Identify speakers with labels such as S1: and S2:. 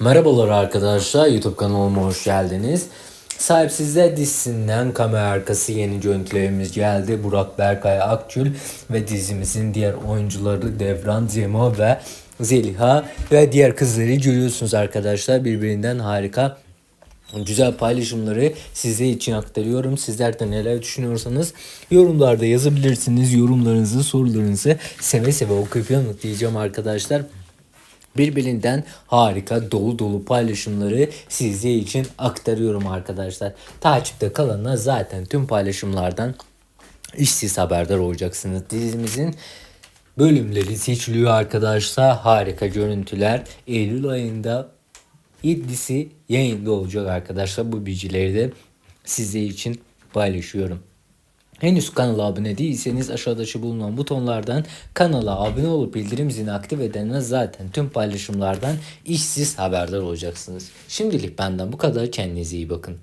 S1: Merhabalar arkadaşlar YouTube kanalıma hoş geldiniz. Sahipsizler dizisinden kamera arkası yeni görüntülerimiz geldi. Burak Berkay Akgül ve dizimizin diğer oyuncuları Devran Cemo ve Zeliha ve diğer kızları görüyorsunuz arkadaşlar. Birbirinden harika güzel paylaşımları size için aktarıyorum. Sizler de neler düşünüyorsanız yorumlarda yazabilirsiniz. Yorumlarınızı, sorularınızı seve seve okuyup yanıtlayacağım arkadaşlar. Birbirinden harika dolu dolu paylaşımları sizler için aktarıyorum arkadaşlar. Takipte kalana zaten tüm paylaşımlardan işsiz haberdar olacaksınız. Dizimizin bölümleri seçiliyor arkadaşlar. Harika görüntüler. Eylül ayında 7'si yayında olacak arkadaşlar. Bu bilgileri de sizler için paylaşıyorum. Henüz kanala abone değilseniz aşağıdaki bulunan butonlardan kanala abone olup bildirim zilini aktif edenler zaten tüm paylaşımlardan işsiz haberdar olacaksınız. Şimdilik benden bu kadar. Kendinize iyi bakın.